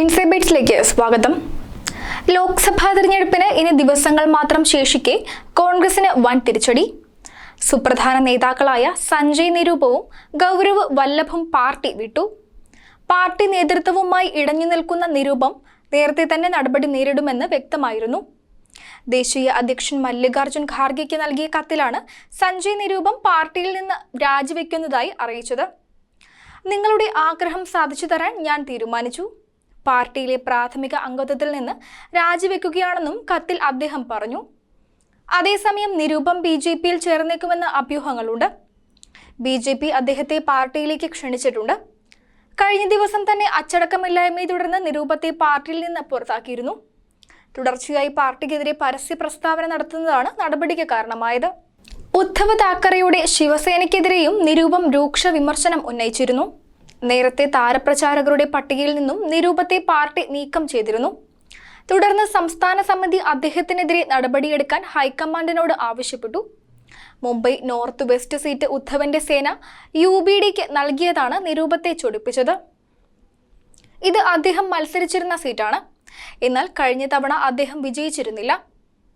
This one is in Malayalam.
ഇൻസൈബൈറ്റ്സിലേക്ക് സ്വാഗതം. ലോക്സഭാ തെരഞ്ഞെടുപ്പിന് ഇനി ദിവസങ്ങൾ മാത്രം ശേഷിക്കെ കോൺഗ്രസിന് വൻ തിരിച്ചടി. സുപ്രധാന നേതാക്കളായ സഞ്ജയ് നിരൂപവും ഗൗരവ് വല്ലഭും പാർട്ടി വിട്ടു. പാർട്ടി നേതൃത്വവുമായി ഇടഞ്ഞു നിൽക്കുന്ന നിരൂപം നേരത്തെ തന്നെ നടപടി നേരിടുമെന്ന് വ്യക്തമായിരുന്നു. ദേശീയ അധ്യക്ഷൻ മല്ലികാർജുൻ ഖാർഗെക്ക് നൽകിയ കത്തിലാണ് സഞ്ജയ് നിരൂപം പാർട്ടിയിൽ നിന്ന് രാജിവെക്കുന്നതായി അറിയിച്ചത്. നിങ്ങളുടെ ആഗ്രഹം സാധിച്ചു തരാൻ ഞാൻ തീരുമാനിച്ചു. പാർട്ടിയിലെ പ്രാഥമിക അംഗത്വത്തിൽ നിന്ന് രാജിവെക്കുകയാണെന്നും കത്തിൽ അദ്ദേഹം പറഞ്ഞു. അതേസമയം നിരൂപം ബി ജെ പിയിൽ ചേർന്നേക്കുമെന്ന അഭ്യൂഹങ്ങളുണ്ട്. ബി ജെ പി അദ്ദേഹത്തെ പാർട്ടിയിലേക്ക് ക്ഷണിച്ചിട്ടുണ്ട്. കഴിഞ്ഞ ദിവസം തന്നെ അച്ചടക്കമില്ലായ്മയെ തുടർന്ന് നിരൂപത്തെ പാർട്ടിയിൽ നിന്ന് പുറത്താക്കിയിരുന്നു. തുടർച്ചയായി പാർട്ടിക്കെതിരെ പരസ്യ പ്രസ്താവന നടത്തുന്നതാണ് നടപടിക്ക് കാരണമായത്. ഉദ്ധവ് താക്കറെയുടെ ശിവസേനയ്ക്കെതിരെയും നിരൂപം രൂക്ഷ വിമർശനം ഉന്നയിച്ചിരുന്നു. നേരത്തെ താരപ്രചാരകരുടെ പട്ടികയിൽ നിന്നും നിരൂപത്തെ പാർട്ടി നീക്കം ചെയ്തിരുന്നു. തുടർന്ന് സംസ്ഥാന സമിതി അദ്ദേഹത്തിനെതിരെ നടപടിയെടുക്കാൻ ഹൈക്കമാൻഡിനോട് ആവശ്യപ്പെട്ടു. മുംബൈ നോർത്ത് വെസ്റ്റ് സീറ്റ് ഉദ്ധവന്റെ സേന യു ബി ഡിക്ക് നൽകിയതാണ് നിരൂപത്തെ ചൊടിപ്പിച്ചത്. ഇത് അദ്ദേഹം മത്സരിച്ചിരുന്ന സീറ്റാണ്. എന്നാൽ കഴിഞ്ഞ തവണ അദ്ദേഹം വിജയിച്ചിരുന്നില്ല.